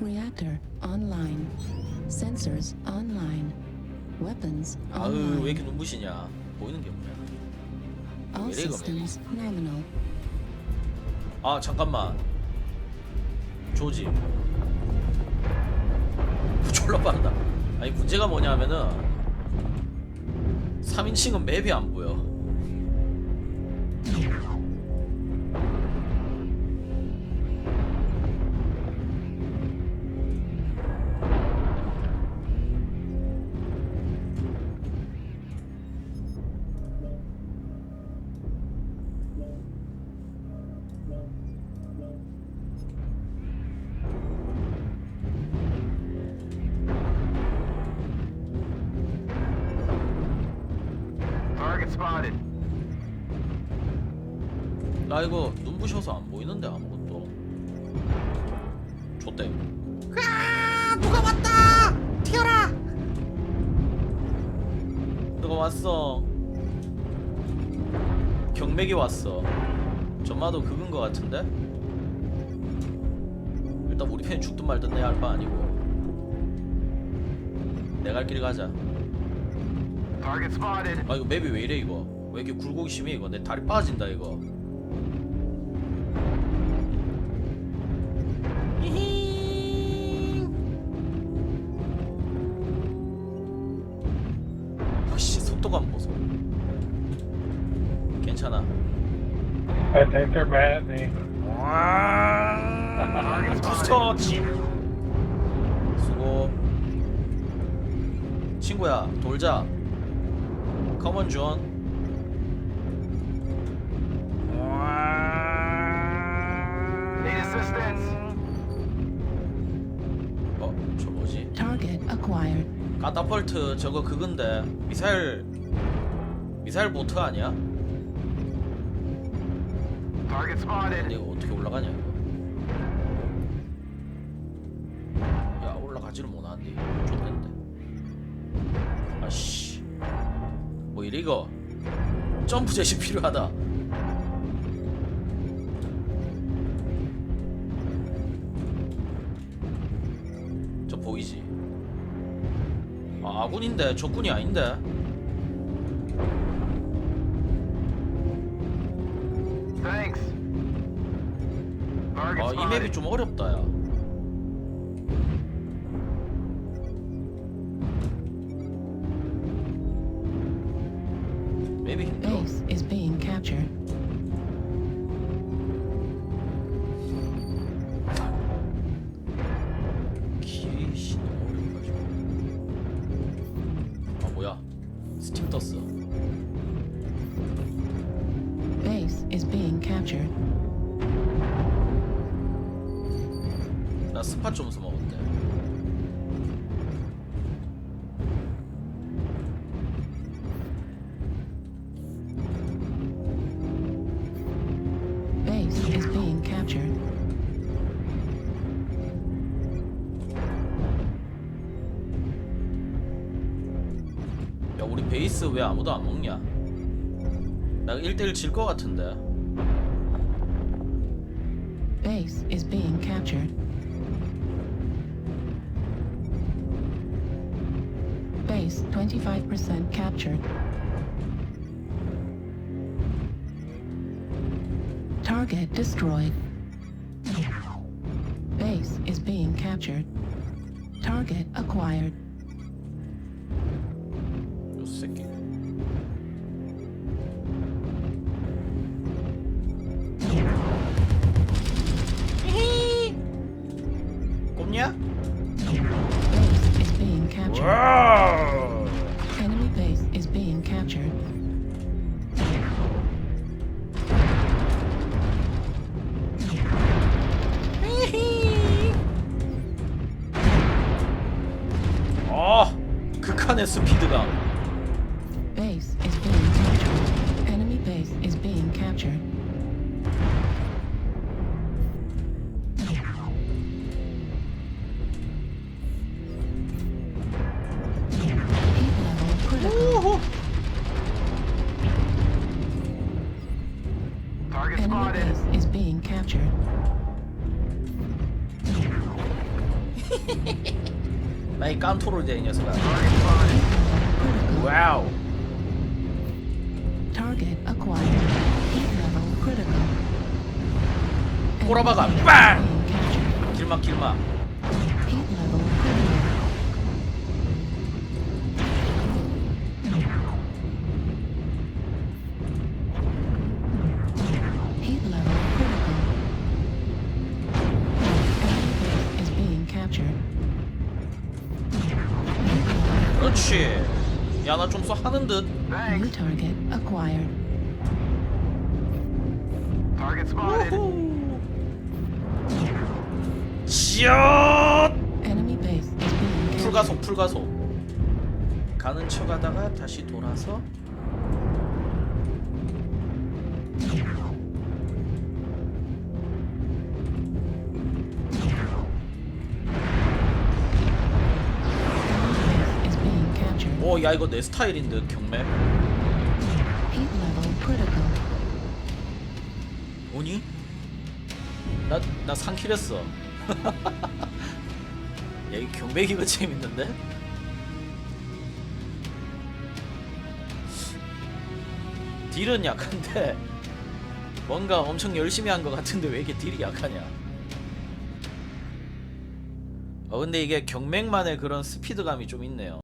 Reactor online. Sensors online. Weapons 아으 왜 online. 이렇게 눈부시냐 보이는 게 없네 All 왜 이래, 이거 systems nominal. 아 잠깐만 조지 졸라 빠르다 아니 문제가 뭐냐면은 3인칭은 맵이 안 보여 Target spotted. 나 이거 눈부셔서 안 보이는데 아무것도. 좆대. 아 누가 왔다! 튀어라! 누가 왔어? 경맥이 왔어. 전마도 그건 거 같은데? 일단 우리 편이 죽든 말든 내알바 아니고. 내갈 길 가자. 아 이거 맵이 왜 이래 이거? 왜 이렇게 굴곡이 심해 이거? 내 다리 빠진다 이거. 아씨 속도감 보소 괜찮아. I think they're mad at me. 부스터 치. 수고. 친구야 돌자 컴온 존 Need assistance. 어? 저 뭐지? Target acquired. 카타펄트 저거 그건데 미사일 미사일 보트 아니야? Target 근데 spotted. 이거 어떻게 올라가냐 이거 야 올라가지를 못하는데 이거 좋겠는데 아씨 뭐 이래 이거 점프 제시 필요하다. 저 보이지? 아, 아군인데 적군이 아닌데. 아 이 맵이. 좀 어렵다 야 맵이 힘들어 Base is being captured. 길이 씨 너무 어려워가지고 아 뭐야 스팀 떴어 Base is being captured. 나 스팟 점수 먹었대 베이스 왜 아무도 안 먹냐 나 1대1 질 것 같은데 Base is being captured. Base 25% captured. Target destroyed. Base is being captured. Target acquired. 요 새끼 꼽냐? Base is being captured. Enemy base is being captured. 아 극한의 스피드감 Target Enemy spotted. base is being captured. 나이 깐토로 돼이 녀석아 Target spotted. Critical. 와우 Target acquired. Heat level critical. Enemy 꼬라박아 base 빵! being captured. 길막 길막 그렇지 야 나좀쏴 하는 듯 New target acquired. Target spotted. 우후. 샷 Enemy base is being captured. 풀가속 풀가속 가는 척하다가 다시 돌아서 오야 이거 내 스타일인 듯 경매 Heat level critical. 뭐니? 나나 상킬했어 야 이 경매 기가 재밌는데? 딜은 약한데 뭔가 엄청 열심히 한 것 같은데 왜 이렇게 딜이 약하냐 어 근데 이게 경맥만의 그런 스피드감이 좀 있네요